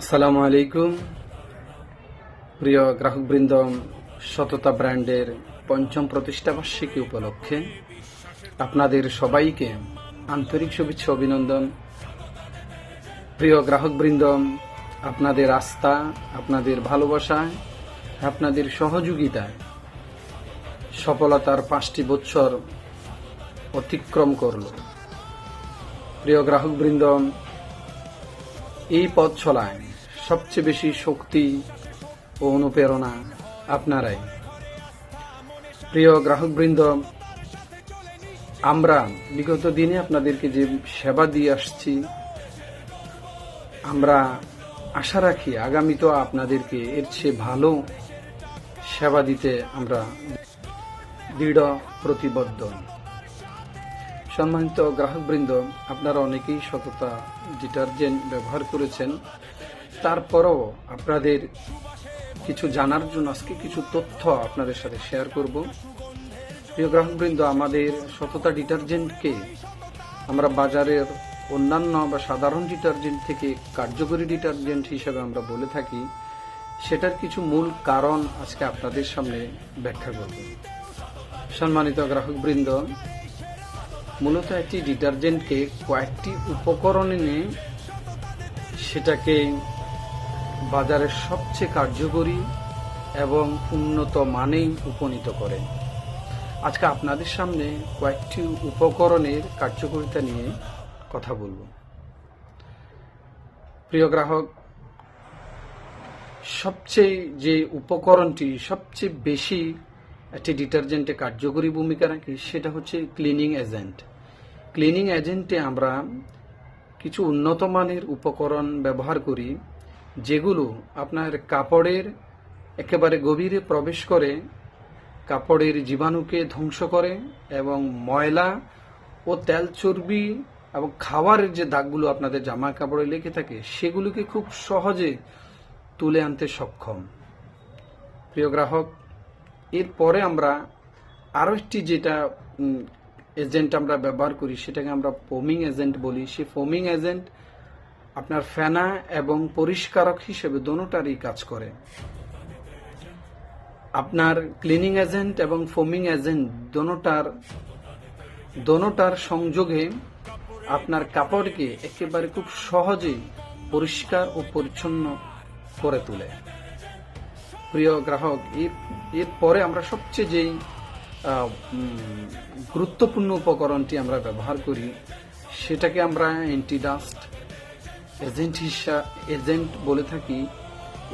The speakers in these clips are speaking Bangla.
আসসালামু আলাইকুম। প্রিয় গ্রাহকবৃন্দ, সততা ব্র্যান্ডের পঞ্চম প্রতিষ্ঠাবার্ষিকী উপলক্ষে আপনাদের সবাইকে আন্তরিক শুভেচ্ছা, অভিনন্দন। প্রিয় গ্রাহক গ্রাহকবৃন্দ, আপনাদের আস্থা, আপনাদের ভালোবাসায় আপনাদের সহযোগিতায় সফলতার পাঁচটি বছর অতিক্রম করল। প্রিয় গ্রাহকবৃন্দ এই পথ চলায় সবচেয়ে বেশি শক্তি ও অনুপ্রেরণা আপনারাই। প্রিয় গ্রাহকবৃন্দ, আমরা বিগত দিনে আপনাদেরকে যে সেবা দিয়ে আসছি, আমরা আশা রাখি আগামীতেও আপনাদেরকে এর চেয়ে ভালো সেবা দিতে আমরা দৃঢ়, প্রতিবদ্ধ। সম্মানিত গ্রাহকবৃন্দ, আপনারা অনেকেই সততা ডিটারজেন্ট ব্যবহার করেছেন। তারপরও আপনাদের কিছু জানার জন্য আজকে কিছু তথ্য আপনাদের সাথে শেয়ার করব। প্রিয় গ্রাহকবৃন্দ, আমাদের সততা ডিটারজেন্টকে আমরা বাজারের অন্যান্য বা সাধারণ ডিটারজেন্ট থেকে কার্যকরী ডিটারজেন্ট হিসেবে আমরা বলে থাকি। সেটার কিছু মূল কারণ আজকে আপনাদের সামনে ব্যাখ্যা করব। সম্মানিত গ্রাহকবৃন্দ মূলত একটি ডিটারজেন্টকে কয়েকটি উপকরণ এনে সেটাকে বাজারের সবচেয়ে কার্যকরী এবং উন্নত মানেই উপনীত করে। আজকে আপনাদের সামনে কয়েকটি উপকরণের কার্যকারিতা নিয়ে কথা বলব। প্রিয় গ্রাহক, সবচেয়ে যে উপকরণটি সবচেয়ে বেশি একটি ডিটারজেন্টে কার্যকরী ভূমিকা রাখে, সেটা হচ্ছে ক্লিনিং এজেন্ট ক্লিনিং এজেন্টে আমরা কিছু উন্নত মানের উপকরণ ব্যবহার করি, যেগুলো আপনার কাপড়ের একেবারে গভীরে প্রবেশ করে, কাপড়ের জীবাণুকে ধ্বংস করে এবং ময়লা ও তেল চর্বি এবং খাওয়ারের যে দাগগুলো আপনাদের জামা কাপড়ে লেগে থাকে, সেগুলোকে খুব সহজে তুলে আনতে সক্ষম। প্রিয় গ্রাহক এরপরে আমরা আরও একটি যেটা এজেন্ট আমরা ব্যবহার করি, সেটাকে আমরা ফোমিং এজেন্ট বলি। সেই ফোমিং এজেন্ট আপনার ফেনা এবং পরিষ্কারক হিসেবে দোনোটারই কাজ করে। আপনার ক্লিনিং এজেন্ট এবং ফোমিং এজেন্ট দোনোটার দোনোটার সংযোগে আপনার কাপড়কে একেবারে খুব সহজেই পরিষ্কার ও পরিচ্ছন্ন করে তোলে। প্রিয় গ্রাহক এর এরপরে আমরা সবচেয়ে যেই গুরুত্বপূর্ণ উপকরণটি আমরা ব্যবহার করি, সেটাকে আমরা অ্যান্টিডাস্ট এজেন্ট হিসা এজেন্ট বলে থাকি।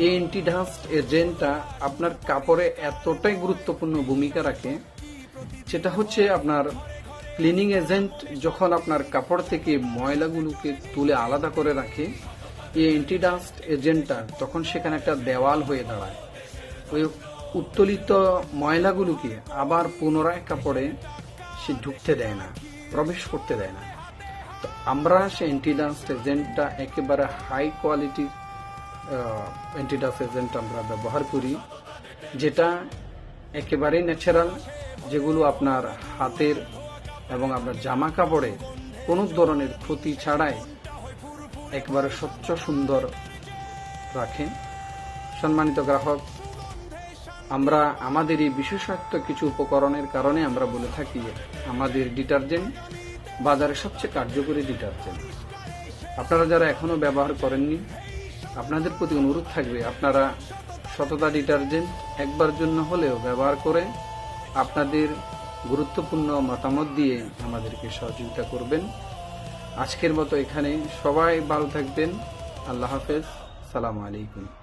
এই অ্যান্টিডাস্ট এজেন্টটা আপনার কাপড়ে এতটাই গুরুত্বপূর্ণ ভূমিকা রাখে, সেটা হচ্ছে আপনার ক্লিনিং এজেন্ট যখন আপনার কাপড় থেকে ময়লাগুলোকে তুলে আলাদা করে রাখে, এই অ্যান্টিডাস্ট এজেন্টটা তখন সেখানে একটা দেওয়াল হয়ে দাঁড়ায়। ওই উত্তোলিত ময়লাগুলোকে আবার পুনরায় কাপড়ে সে ঢুকতে দেয় না, প্রবেশ করতে দেয় না। তো আমরা সে অ্যান্টিডাস্ট এজেন্টটা একেবারে হাই কোয়ালিটির অ্যান্টিডাস্ট এজেন্ট আমরা ব্যবহার করি, যেটা একেবারেই ন্যাচারাল যেগুলো আপনার হাতের এবং আপনার জামা কাপড়ে কোনো ধরনের ক্ষতি ছাড়াই একবারে স্বচ্ছ সুন্দর রাখে। সম্মানিত গ্রাহক আমরা আমাদের এই বিশেষত্ব কিছু উপকরণের কারণে আমরা বলে থাকি আমাদের ডিটারজেন্ট বাজারে সবচেয়ে কার্যকরী ডিটারজেন্ট। আপনারা যারা এখনও ব্যবহার করেননি, আপনাদের প্রতি অনুরোধ থাকবে আপনারা সততা ডিটারজেন্ট একবার জন্য হলেও ব্যবহার করে আপনাদের গুরুত্বপূর্ণ মতামত দিয়ে আমাদেরকে সহযোগিতা করবেন। আজকের মতো এখানে সবাই ভালো থাকবেন। আল্লাহ হাফেজ। সালাম আলাইকুম।